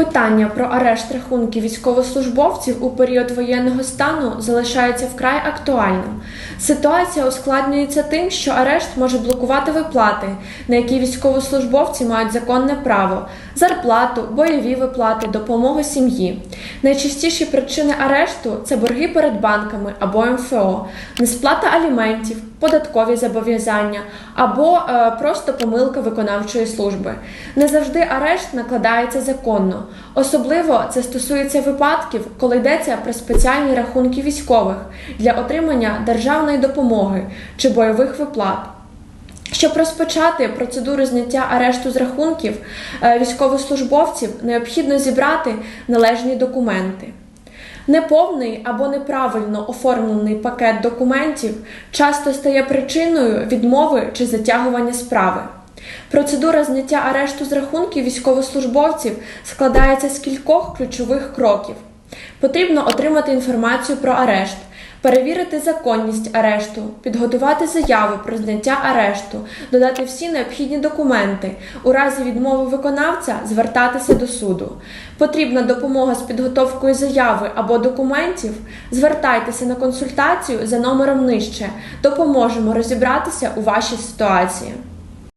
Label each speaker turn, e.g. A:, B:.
A: Питання про арешт рахунків військовослужбовців у період воєнного стану залишається вкрай актуальним. Ситуація ускладнюється тим, що арешт може блокувати виплати, на які військовослужбовці мають законне право, зарплату, бойові виплати, допомогу сім'ї. Найчастіші причини арешту це борги перед банками або МФО, несплата аліментів, податкові зобов'язання або е, просто помилка виконавчої служби. Не завжди арешт накладається законно. Особливо це стосується випадків, коли йдеться про спеціальні рахунки військових для отримання державної допомоги чи бойових виплат. Щоб розпочати процедуру зняття арешту з рахунків е, військовослужбовців, необхідно зібрати належні документи. Неповний або неправильно оформлений пакет документів часто стає причиною відмови чи затягування справи. Процедура зняття арешту з рахунків військовослужбовців складається з кількох ключових кроків. Потрібно отримати інформацію про арешт, перевірити законність арешту, підготувати заяву про зняття арешту, додати всі необхідні документи, у разі відмови виконавця звертатися до суду. Потрібна допомога з підготовкою заяви або документів. Звертайтеся на консультацію за номером нижче. Допоможемо розібратися у вашій ситуації.